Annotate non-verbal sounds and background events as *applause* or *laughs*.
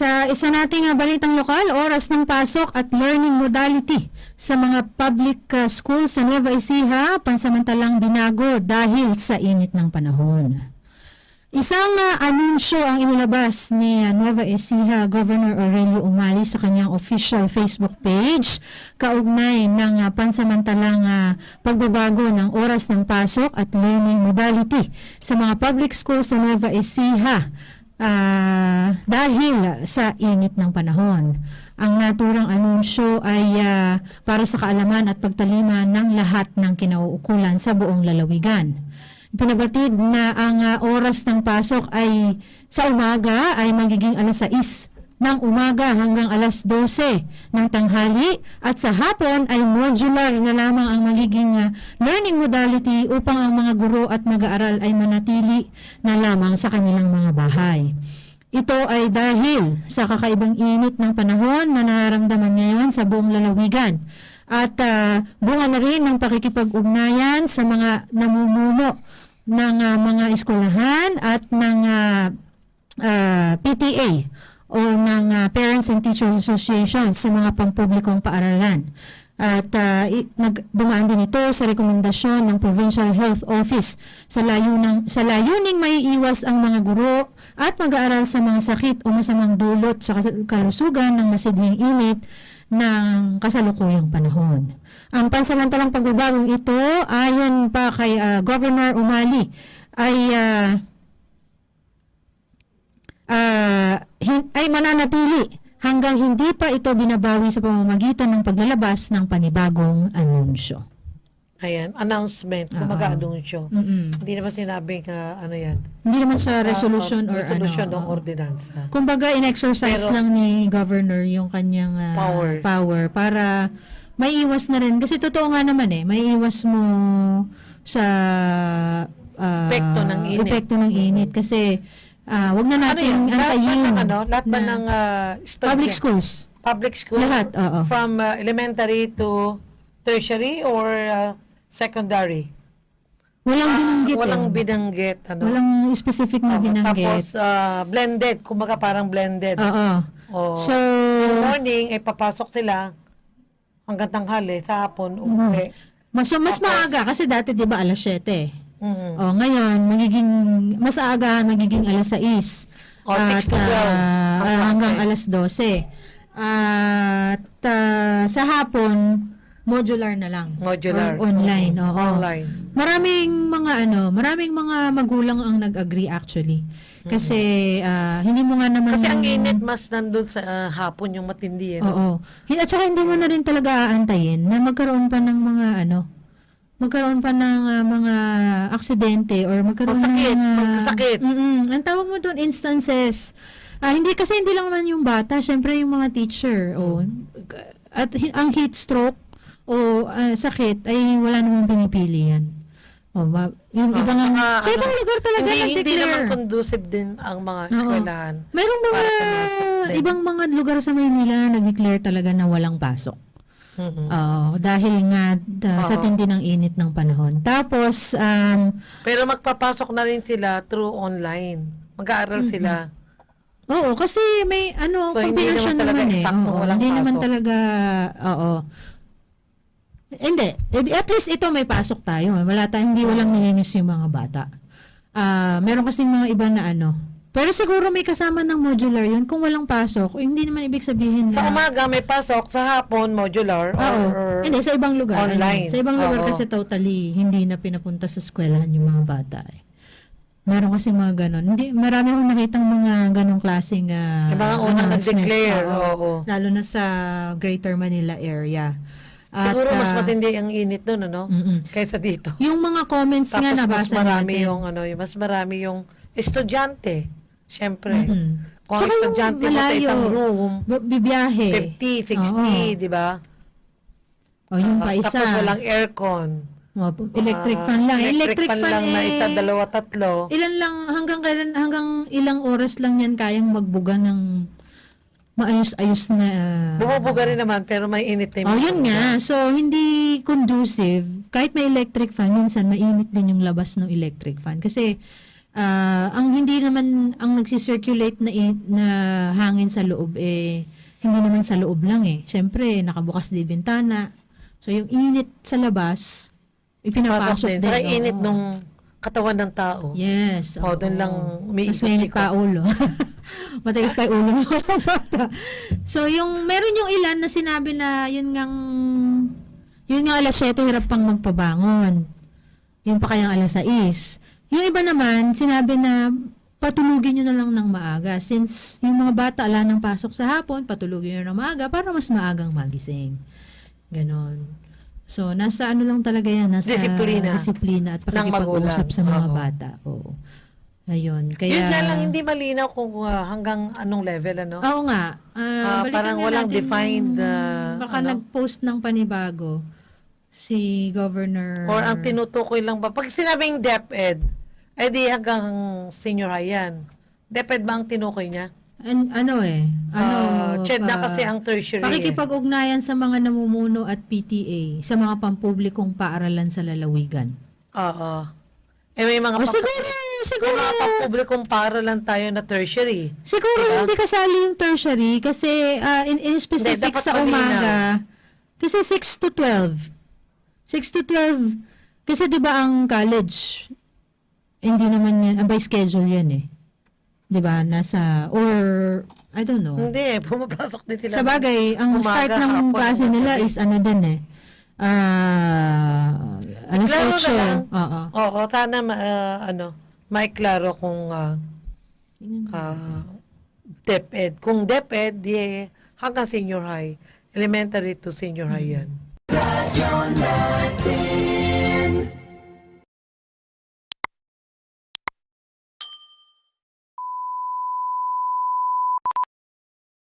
sa isa nating ah, balitang lokal, oras ng pasok at learning modality sa mga public ah, schools sa Nueva Ecija pansamantalang binago dahil sa init ng panahon. Isang ah, anunsyo ang inilabas ni Nueva Ecija Governor Aurelio Umali sa kanyang official Facebook page kaugnay ng ah, pansamantalang ah, pagbabago ng oras ng pasok at learning modality sa mga public schools sa Nueva Ecija ah, dahil sa init ng panahon. Ang naturang anunsyo ay ah, para sa kaalaman at pagtalima ng lahat ng kinauukulan sa buong lalawigan. Pinabatid na ang ah, oras ng pasok ay sa umaga ay magiging alas 6 ng umaga hanggang alas 12 ng tanghali at sa hapon ay modular na lamang ang magiging ah, learning modality upang ang mga guro at mag-aaral ay manatili na lamang sa kanilang mga bahay. Ito ay dahil sa kakaibang init ng panahon na nararamdaman ngayon sa buong lalawigan at ah, bunga na rin ng pakikipag-ugnayan sa mga namumuno ng ah, mga eskwelahan at ng ah, ah, PTA o ng ah, Parents and Teachers Association sa mga pampublikong paaralan. At ah, i- nag, dumaan din ito sa rekomendasyon ng Provincial Health Office sa, layunang, sa layuning maiiwas ang mga guro at mag-aaral sa mga sakit o masamang dulot sa kalusugan ng masidhing init ng kasalukuyang panahon. Ang pansamantalang pagbabagong ito ayon pa kay ah, Governor Umali ay ah, ah, hin- ay mananatili hanggang hindi pa ito binabawi sa pamamagitan ng paglalabas ng panibagong anunsyo. Ayan, announcement, Oo. kumaga anunsyo. Mm-mm. Hindi naman sinabing uh, ano yan. Hindi naman siya Ah, resolution or resolution ano. ng ordinansa. Kumbaga, in-exercise Pero- lang ni governor yung kanyang ah, Power. power para may iwas na rin. Kasi totoo nga naman eh, may iwas mo sa ah, Epekto ng init. epekto ng init. Kasi ah, wag na Ano natin yan? Lahat ba antayin. ng, ano, lahat ba na- ng uh, public schools. Public school? Lahat, oo. From uh, elementary to tertiary or uh, secondary? Walang binanggit. Ah, Walang eh. binanggit. Ano? Walang specific na Oo, binanggit. Tapos uh, blended, kumaga parang blended. Oo. Oo. So, Yung morning, eh, papasok sila hanggang tanghali, sa hapon, umuwi. mas, so, mas Tapos- maaga kasi dati 'di ba alas 7. Mhm. Oh, ngayon magiging mas aga magiging alas 6. O, 6 to 12 ah, ah, hanggang klase. alas 12. At ah, sa hapon modular na lang. Modular. Or online, Oo, oo. Online. Maraming mga ano, maraming mga magulang ang nag-agree actually. Kasi ah, hindi mo nga naman Kasi ang init mas nandun sa uh, hapon yung matindi. Eh, no? Oo. At saka hindi mo na rin talaga aantayin na magkaroon pa ng mga ano, magkaroon pa ng ah, mga aksidente or magkaroon Magkasakit, ng mga... magkasakit. Mm-mm. Ang tawag mo doon, instances. Ah, hindi kasi hindi lang naman yung bata, syempre yung mga teacher. O, at ang heat stroke o ah, sakit ay wala namang pinipili yan. O, ma- yung Ah, ibang, saka, sa ibang ano, lugar talaga hindi, hindi naman conducive din ang mga Oo. eskwelahan. Mayroong mga ibang mga lugar sa Maynila na nag-declare talaga na walang pasok. Mhm. Oo, dahil nga da- sa tindi ng init ng panahon. Tapos, um, Pero magpapasok na rin sila through online. Mag-aaral sila. oo, kasi may ano, So, hindi combination naman talaga naman eh. eksaktong Oo, walang hindi naman pasok. talaga, oo. Hindi, Eh, at least ito may pasok tayo. Wala tayong, hindi walang nilinis yung mga bata. Ah, meron kasing mga iba na ano. Pero siguro may kasama ng modular yun. Kung walang pasok, hindi naman ibig sabihin Sa na... umaga may pasok, sa hapon modular or, Oo. or Hindi, sa ibang lugar. online. Ano, sa ibang lugar Oo. kasi totally hindi na pinapunta sa eskwelahan yung mga bata. Eh. Meron kasi mga ganon. Hindi, marami akong nakitang mga ganong klaseng uh, yung mga unang nag-declare. Oo. Lalo na sa Greater Manila area. At, Siguro mas ah, matindi ang init doon, ano? mm-mm. Kaysa dito. Yung mga comments nga Tapos mas nabasa marami natin. yung ano, yung mas marami yung estudyante. Syempre. Mm-mm. Kung ang estudyante mo sa isang room, bibiyahe. 50, 60, Oo. di ba? O yung Ah, pa isa. Tapos walang aircon. O, electric Ah, fan lang. Electric, fan, lang na eh, isa, dalawa, tatlo. Ilan lang hanggang kailan hanggang ilang oras lang yan kayang magbuga ng maayos-ayos na uh, Bumubuga rin naman, pero may init na yung Oh, yun nga. So hindi conducive. Kahit may electric fan, minsan mainit din yung labas ng electric fan kasi Ah, ang hindi naman ang nagsi-circulate na na hangin sa loob eh hindi naman sa loob lang eh. Syempre, nakabukas din bintana. So yung init sa labas ipinapasok din. Saka init oo. nung katawan ng tao. Yes. Oh, doon lang Mas mainit pa ulo. *laughs* Matigas pa yung ulo mo. so, yung, meron yung ilan na sinabi na yun ngang, yun nga alas 7 hirap pang magpabangon. Yun pa kayang alas 6. Yung iba naman, sinabi na patulugin nyo na lang ng maaga. Since yung mga bata ala nang pasok sa hapon, patulugin nyo ng maaga para mas maagang magising. Ganon. So, nasa ano lang talaga yan, nasa Disiplina. disiplina at Ng pakikipag-usap sa mga Oo. bata. Oo. Ayun. Kaya, Yun nga lang, hindi malinaw kung ah, hanggang anong level, ano? Oo nga. Ah, Ah, balikan parang walang natin defined, yung- ah, baka ano? nag-post ng panibago si Governor. Or ang tinutukoy lang ba? Pag sinabing DepEd, eh di hanggang senior high yan. DepEd ba ang tinukoy niya? An- ano eh? Ano? Ah, CHED na pa- kasi ang tertiary. Pakikipag-ugnayan sa mga namumuno at PTA sa mga pampublikong paaralan sa lalawigan. Oo. Eh may mga O pam- siguro, may siguro, mga pampublikong paaralan tayo na tertiary. siguro Diba? hindi kasali yung tertiary kasi ah, in, in specific dapat sa malinaw. umaga. Kasi 6 to 12. 6 to 12. Kasi 'di ba ang college hindi naman yan, ah, by schedule yan eh. 'Di ba? Nasa or I don't know. Hindi, *laughs* pumapasok din sila. Sa bagay, ang Umaga, start ng hapon, klase nila is ano din eh. Ah, alas Klaro na 8. lang. Oo. Oo, sana ma, ah, ano, may klaro kung ah, ah, DepEd. Kung DepEd, di hanggang senior high. Elementary to senior high yan.